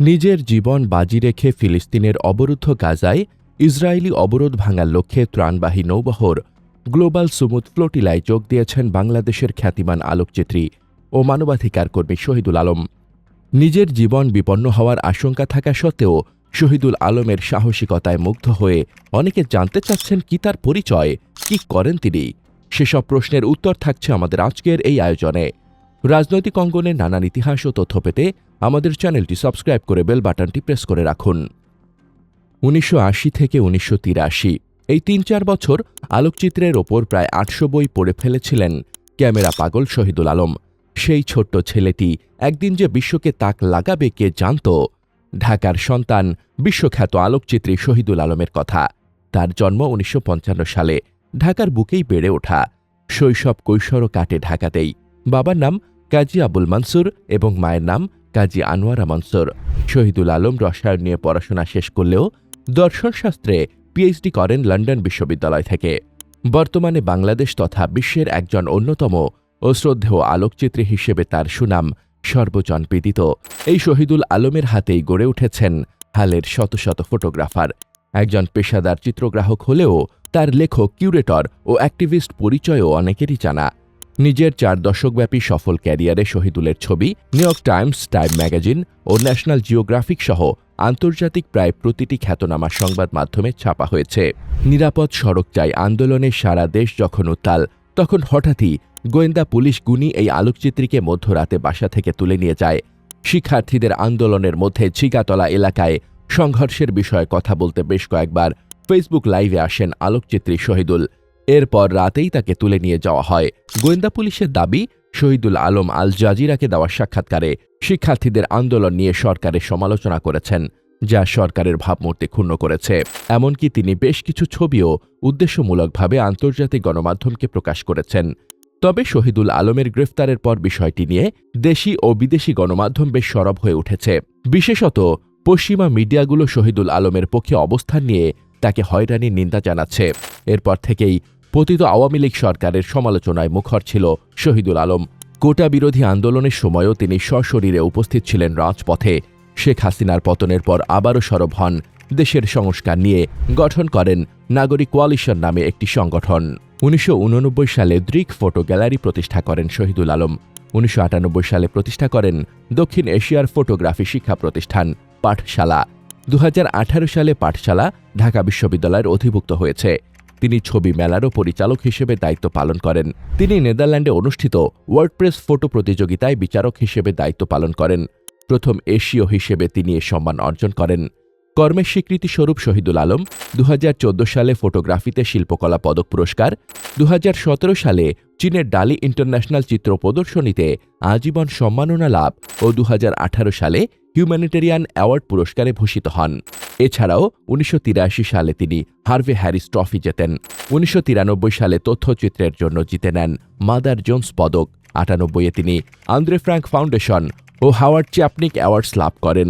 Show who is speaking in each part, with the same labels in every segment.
Speaker 1: নিজের জীবন বাজি রেখে ফিলিস্তিনের অবরুদ্ধ গাজায় ইসরায়েলি অবরোধ ভাঙার লক্ষ্যে ত্রাণবাহী নৌবহর গ্লোবাল সুমুদ ফ্লোটিলায় যোগ দিয়েছেন বাংলাদেশের খ্যাতিমান আলোকচিত্রী ও মানবাধিকার কর্মী শহীদুল আলম। নিজের জীবন বিপন্ন হওয়ার আশঙ্কা থাকা সত্ত্বেও শহীদুল আলমের সাহসিকতায় মুগ্ধ হয়ে অনেকে জানতে চাচ্ছেন কি তার পরিচয়, কি করেন তিনি? সেসব প্রশ্নের উত্তর থাকছে আমাদের আজকের এই আয়োজনে। রাজনৈতিক অঙ্গনের নানান ইতিহাস ও তথ্য পেতে আমাদের চ্যানেলটি সাবস্ক্রাইব করে বেল বাটনটি প্রেস করে রাখুন। উনিশশো আশি থেকে উনিশশো তিরাশি, এই তিন চার বছর আলোকচিত্রের ওপর প্রায় আটশো বই পড়ে ফেলেছিলেন ক্যামেরা পাগল শহীদুল আলম। সেই ছোট্ট ছেলেটি একদিন যে বিশ্বকে তাক লাগাবে কে জানত? ঢাকার সন্তান, বিশ্বখ্যাত আলোকচিত্রী শহীদুল আলমের কথা। তার জন্ম উনিশশো পঞ্চান্ন সালে ঢাকার বুকেই বেড়ে ওঠা। শৈশব কৈশোরও কাটে ঢাকাতেই। বাবার নাম কাজী আবুল মানসুর এবং মায়ের নাম কাজী আনোয়ারা মনসুর। শহীদুল আলম রসায়ন নিয়ে পড়াশোনা শেষ করলেও দর্শনশাস্ত্রে পিএইচডি করেন লন্ডন বিশ্ববিদ্যালয় থেকে। বর্তমানে বাংলাদেশ তথা বিশ্বের একজন অন্যতম ও শ্রদ্ধেয় আলোকচিত্রী হিসেবে তার সুনাম সর্বজনবিদিত এই শহীদুল আলমের হাতেই গড়ে উঠেছেন হালের শত শত ফটোগ্রাফার। একজন পেশাদার চিত্রগ্রাহক হলেও তার লেখক, কিউরেটর ও অ্যাক্টিভিস্ট পরিচয়ও অনেকেরই জানা। নিজের চার দশকব্যাপী সফল ক্যারিয়ারে শহীদুলের ছবি New York Times, Time magazine ও ন্যাশনাল জিওগ্রাফিক সহ আন্তর্জাতিক প্রায় প্রতিটি খ্যাতনামা সংবাদ মাধ্যমে ছাপা হয়েছে। নিরাপদ সড়ক চাই আন্দোলনে সারা দেশ যখন উত্তাল, তখন হঠাৎই গোয়েন্দা পুলিশ গুনি এই আলোকচিত্রীকে মধ্যরাতে বাসা থেকে তুলে নিয়ে যায়। শিক্ষার্থীদের আন্দোলনের মধ্যে ছিগাতলা এলাকায় সংঘর্ষের বিষয়ে কথা বলতে বেশ কয়েকবার ফেসবুক লাইভে আসেন আলোকচিত্রী শহীদুল। এরপর রাতেই তাকে তুলে নিয়ে যাওয়া হয়। গোয়েন্দা পুলিশের দাবি, শহীদুল আলম আল জাজিরাকে দেওয়া সাক্ষাৎকারে শিক্ষার্থীদের আন্দোলন নিয়ে সরকারের সমালোচনা করেছেন, যা সরকারের ভাবমূর্তি ক্ষুণ্ণ করেছে। এমনকি তিনি বেশ কিছু ছবিও উদ্দেশ্যমূলকভাবে আন্তর্জাতিক গণমাধ্যমকে প্রকাশ করেছেন। তবে শহীদুল আলমের গ্রেফতারের পর বিষয়টি নিয়ে দেশি ও বিদেশি গণমাধ্যম বেশ সরব হয়ে উঠেছে। বিশেষত পশ্চিমা মিডিয়াগুলো শহীদুল আলমের পক্ষে অবস্থান নিয়ে তাকে হয়রানির নিন্দা জানাচ্ছে। এরপর থেকেই পতিত আওয়ামী লীগ সরকারের সমালোচনায় মুখর ছিল শহীদুল আলম। কোটা বিরোধী আন্দোলনের সময়ও তিনি সশরীরে উপস্থিত ছিলেন রাজপথে। শেখ হাসিনার পতনের পর আবারও সরব হন। দেশের সংস্কার নিয়ে গঠন করেন নাগরিক কোয়ালিশন নামে একটি সংগঠন। উনিশশো উননব্বই সালে দ্রিক ফটো গ্যালারি প্রতিষ্ঠা করেন শহীদুল আলম। উনিশশো আটানব্বই সালে প্রতিষ্ঠা করেন দক্ষিণ এশিয়ার ফটোগ্রাফি শিক্ষা প্রতিষ্ঠান, পাঠশালা। দু হাজার আঠারো সালে পাঠশালা ঢাকা বিশ্ববিদ্যালয়ের অধিভুক্ত হয়েছে। তিনি ছবি মেলারও পরিচালক হিসেবে দায়িত্ব পালন করেন। তিনি নেদারল্যান্ডে অনুষ্ঠিত ওয়ার্ডপ্রেস ফটো প্রতিযোগিতায় বিচারক হিসেবে দায়িত্ব পালন করেন। প্রথম এশীয় হিসেবে তিনি এ সম্মান অর্জন করেন। কর্মের স্বীকৃতি স্বরূপ শহীদুল আলম দু হাজার চোদ্দ সালে ফটোগ্রাফিতে শিল্পকলা পদক পুরস্কার দু হাজার সতেরো সালে চীনের ডালি ইন্টারন্যাশনাল চিত্র প্রদর্শনীতে আজীবন সম্মাননা লাভ ও দু হাজার আঠারো সালে হিউম্যানিটেরিয়ান অ্যাওয়ার্ড পুরস্কারে ভূষিত হন। এছাড়াও উনিশশো তিরাশি সালে তিনি হার্ভে হ্যারিস ট্রফি জেতেন। উনিশশো তিরানব্বই সালে তথ্যচিত্রের জন্য জিতে নেন মাদার জোন্স পদক। আটানব্বইয়ে তিনি আন্দ্রে ফ্র্যাঙ্ক ফাউন্ডেশন ও হাওয়ার্ড চ্যাপনিক অ্যাওয়ার্ডস লাভ করেন।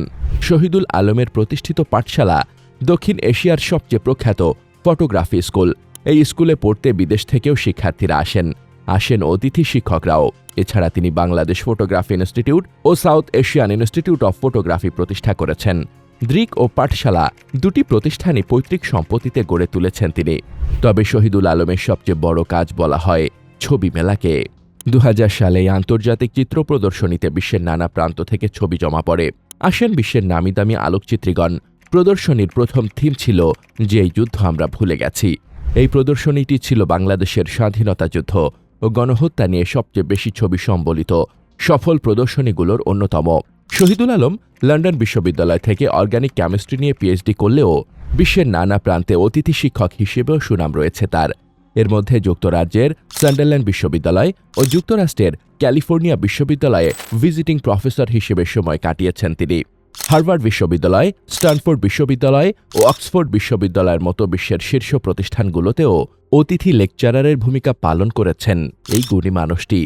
Speaker 1: শহীদুল আলমের প্রতিষ্ঠিত পাঠশালা দক্ষিণ এশিয়ার সবচেয়ে প্রখ্যাত ফটোগ্রাফি স্কুল। এই স্কুলে পড়তে বিদেশ থেকেও শিক্ষার্থীরা আসেন। আসেন অতিথি শিক্ষকরাও। এছাড়া তিনি Bangladesh photography institute O South Asian Institute of Photography প্রতিষ্ঠা করেছেন। দ্রিক ও পাঠশালা দুটি প্রতিষ্ঠানই পৈতৃক সম্পত্তিতে গড়ে তুলেছেন তিনি। তবে শহীদুল আলমের সবচেয়ে বড় কাজ বলা হয় ছবি মেলাকে। দু হাজার সালে আন্তর্জাতিক চিত্র প্রদর্শনীতে বিশ্বের নানা প্রান্ত থেকে ছবি জমা পড়ে। আসেন বিশ্বের নামি দামি আলোকচিত্রীগণ। প্রদর্শনীর প্রথম থিম ছিল যে এই যুদ্ধ আমরা ভুলে গেছি। এই প্রদর্শনীটি ছিল বাংলাদেশের স্বাধীনতা যুদ্ধ। ও গণহত্যা নিয়ে সবচেয়ে বেশি ছবি সম্বলিত সফল প্রদর্শনীগুলোর অন্যতম। শহীদুল আলম লন্ডন বিশ্ববিদ্যালয় থেকে অর্গানিক কেমিস্ট্রি নিয়ে পিএইচডি করলেও বিশ্বের নানা প্রান্তে অতিথি শিক্ষক হিসেবেও সুনাম রয়েছে তার। এর মধ্যে যুক্তরাজ্যের সান্ডারল্যান্ড বিশ্ববিদ্যালয় ও যুক্তরাষ্ট্রের ক্যালিফোর্নিয়া বিশ্ববিদ্যালয়ে ভিজিটিং প্রফেসর হিসেবে সময় কাটিয়েছেন তিনি। হার্ভার্ড বিশ্ববিদ্যালয়, স্ট্যানফোর্ড বিশ্ববিদ্যালয় ও অক্সফোর্ড বিশ্ববিদ্যালয়ের মতো বিশ্বের শীর্ষ প্রতিষ্ঠানগুলোতেও অতিথি লেকচারারের ভূমিকা পালন করেছেন এই গুণী মানুষটি।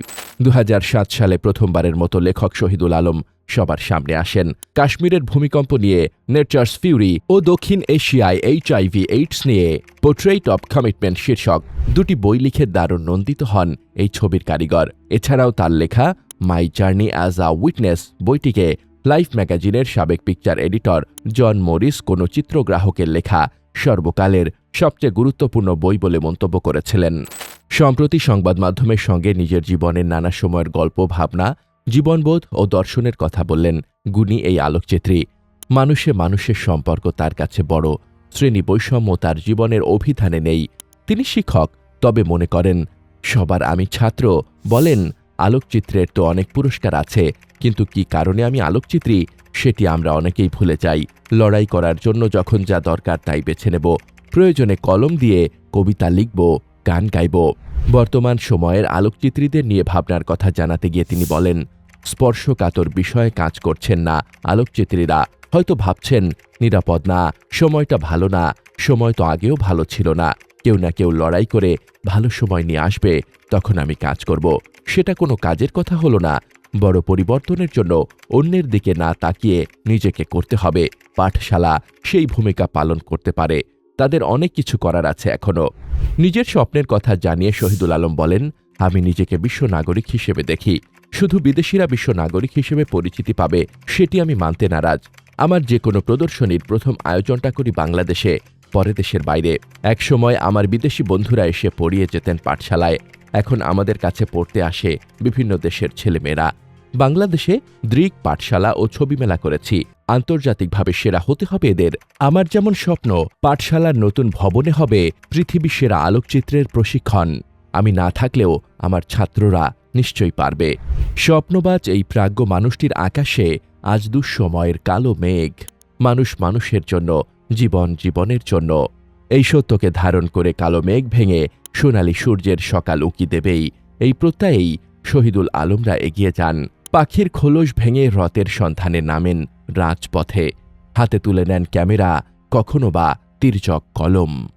Speaker 1: দু হাজার সাত সালে প্রথমবারের মতো লেখক শহীদুল আলম সবার সামনে আসেন। কাশ্মীরের ভূমিকম্প নিয়ে নেচার্স ফিউরি ও দক্ষিণ এশিয়ায় এইচআইভি এইডস নিয়ে পোর্ট্রেইট অব কমিটমেন্ট শীর্ষক দুটি বই লিখে দারুণ নন্দিত হন এই ছবির কারিগর। এছাড়াও তার লেখা My Journey as a Witness বইটিকে Life ম্যাগাজিনের সাবেক পিকচার এডিটর জন মরিস কোনো চিত্রগ্রাহকের লেখা সর্বকালের সবচেয়ে গুরুত্বপূর্ণ বই বলে মন্তব্য করেছিলেন। সম্প্রতি সংবাদ মাধ্যমের সঙ্গে নিজের জীবনের নানা সময়ের গল্প, ভাবনা, জীবনবোধ ও দর্শনের কথা বললেন গুণী এই আলোকচিত্রী। মানুষে মানুষের সম্পর্ক তার কাছে বড়, শ্রেণি বৈষম্য তার জীবনের অভিধানে নেই। তিনি শিক্ষক, তবে মনে করেন, সবার আমি ছাত্র, বলেন আলোকচিত্রের তো অনেক পুরস্কার আছে, কিন্তু কি কারণে আমি আলোকচিত্রী? সেটি আমরা অনেকেই ভুলে যাই। লড়াই করার জন্য যখন যা দরকার তাই বেছে নেব। প্রয়োজনে কলম দিয়ে কবিতা লিখব, গান গাইব। বর্তমান সময়ের আলোকচিত্রীদের নিয়ে ভাবনার কথা জানাতে গিয়ে তিনি বলেন, স্পর্শকাতর বিষয়ে কাজ করছেন না আলোকচিত্রীরা। হয়তো ভাবছেন, নিরাপদ না, সময়টা ভালো না, সময় তো আগেও ভালো ছিল না। কেউ না কেউ লড়াই করে ভালো সময় নিয়ে আসবে, তখন আমি কাজ করব। সেটা কোনো কাজের কথা হলো না। বড় পরিবর্তনের জন্য অন্যের দিকে না তাকিয়ে নিজেকে করতে হবে। পাঠশালা সেই ভূমিকা পালন করতে পারে। তাদের অনেক কিছু করার আছে এখনও নিজের স্বপ্নের কথা জানিয়ে শহীদুল আলম বলেন, আমি নিজেকে বিশ্ব নাগরিক হিসেবে দেখি। শুধু বিদেশিরা বিশ্ব নাগরিক হিসেবে পরিচিতি পাবে, সেটি আমি মানতে নারাজ। আমার যে কোনো প্রদর্শনীর প্রথম আয়োজনটা করি বাংলাদেশে। পরে দেশের বাইরে। একসময় আমার বিদেশি বন্ধুরা এসে পড়িয়ে যেতেন পাঠশালায়। এখন আমাদের কাছে পড়তে আসে বিভিন্ন দেশের ছেলেমেয়েরা। বাংলাদেশে দৃক পাঠশালা ও ছবি মেলা করেছি। আন্তর্জাতিকভাবে সেরা হতে হবে এদের। আমার যেমন স্বপ্ন, পাঠশালার নতুন ভবনে হবে পৃথিবী সেরা আলোকচিত্রের প্রশিক্ষণ। আমি না থাকলেও আমার ছাত্ররা নিশ্চয়ই পারবে। স্বপ্নবাজ এই প্রাজ্ঞ মানুষটির আকাশে আজ দুঃসময়ের কালো মেঘ। মানুষ মানুষের জন্য জীবন জীবনের জন্য। এই সত্যকে ধারণ করে কালো মেঘ ভেঙে সোনালি সূর্যের সকাল উঁকি দেবেই। এই প্রত্যয়েই শহীদুল আলমরা এগিয়ে যান। পাখির খোলস ভেঙে রথের সন্ধানে নামেন রাজপথে। হাতে তুলে নেন ক্যামেরা, কখনো বা তির্যক কলম।